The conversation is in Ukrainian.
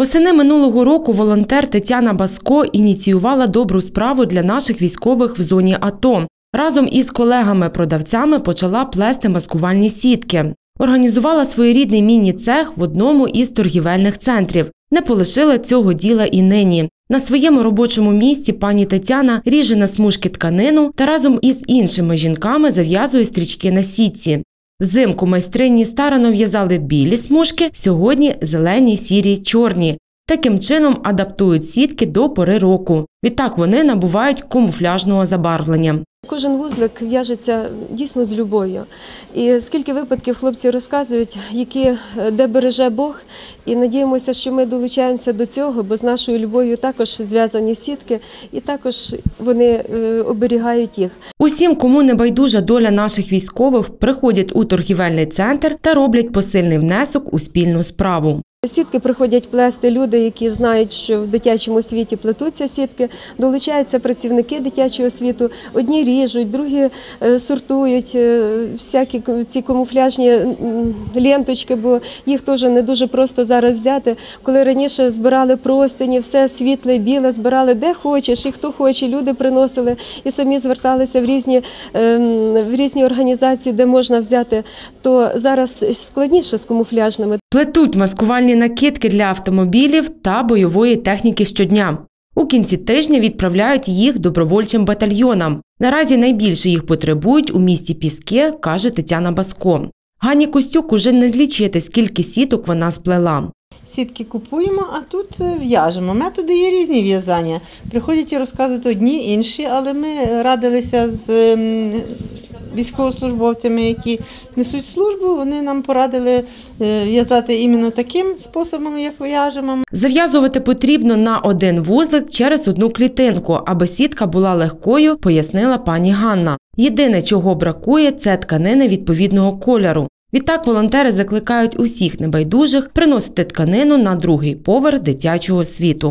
Восени минулого року волонтер Тетяна Баско ініціювала добру справу для наших військових в зоні АТО. Разом із колегами-продавцями почала плести маскувальні сітки. Організувала своєрідний міні-цех в одному із торгівельних центрів. Не полишила цього діла і нині. На своєму робочому місці пані Тетяна ріже на смужки тканину та разом із іншими жінками зав'язує стрічки на сітці. Взимку майстрині старано в'язали білі смужки, сьогодні зелені, сірі, чорні. Таким чином адаптують сітки до пори року. Відтак вони набувають камуфляжного забарвлення. Кожен вузлик в'яжеться дійсно з любов'ю. І скільки випадків хлопці розказують, які е, де береже Бог, і надіємося, що ми долучаємося до цього, бо з нашою любов'ю також зв'язані сітки, і також вони е, оберігають їх. Усім, кому не байдужа доля наших військових, приходять у торгівельний центр та роблять посильний внесок у спільну справу. Сітки приходять плести люди, які знають, що в дитячому світі плетуться сітки. Долучаються працівники дитячого світу. Одні ріжуть, другі е, сортують е, всякі ці камуфляжні ленточки, бо їх теж не дуже просто зараз взяти. Коли раніше збирали простині, все світле, біле, збирали де хочеш, і хто хоче. Люди приносили і самі зверталися в різні, ем, в різні організації, де можна взяти. То зараз складніше з камуфляжними. Плетуть маскувальні накидки для автомобілів та бойової техніки щодня. У кінці тижня відправляють їх добровольчим батальйонам. Наразі найбільше їх потребують у місті Піске, каже Тетяна Баско. Гані Костюк уже не злічити, скільки сіток вона сплела. Сітки купуємо, а тут е, в'яжемо. Методи є різні в'язання. Приходять і розказують одні, інші, але ми радилися з військовослужбовцями, які несуть службу. Вони нам порадили е, в'язати іменно таким способом, як в'яжемо. Зав'язувати потрібно на один вузлик через одну клітинку, аби сітка була легкою, пояснила пані Ганна. Єдине, чого бракує, це тканини відповідного кольору. Відтак волонтери закликають усіх небайдужих приносити тканину на другий поверх дитячого світу.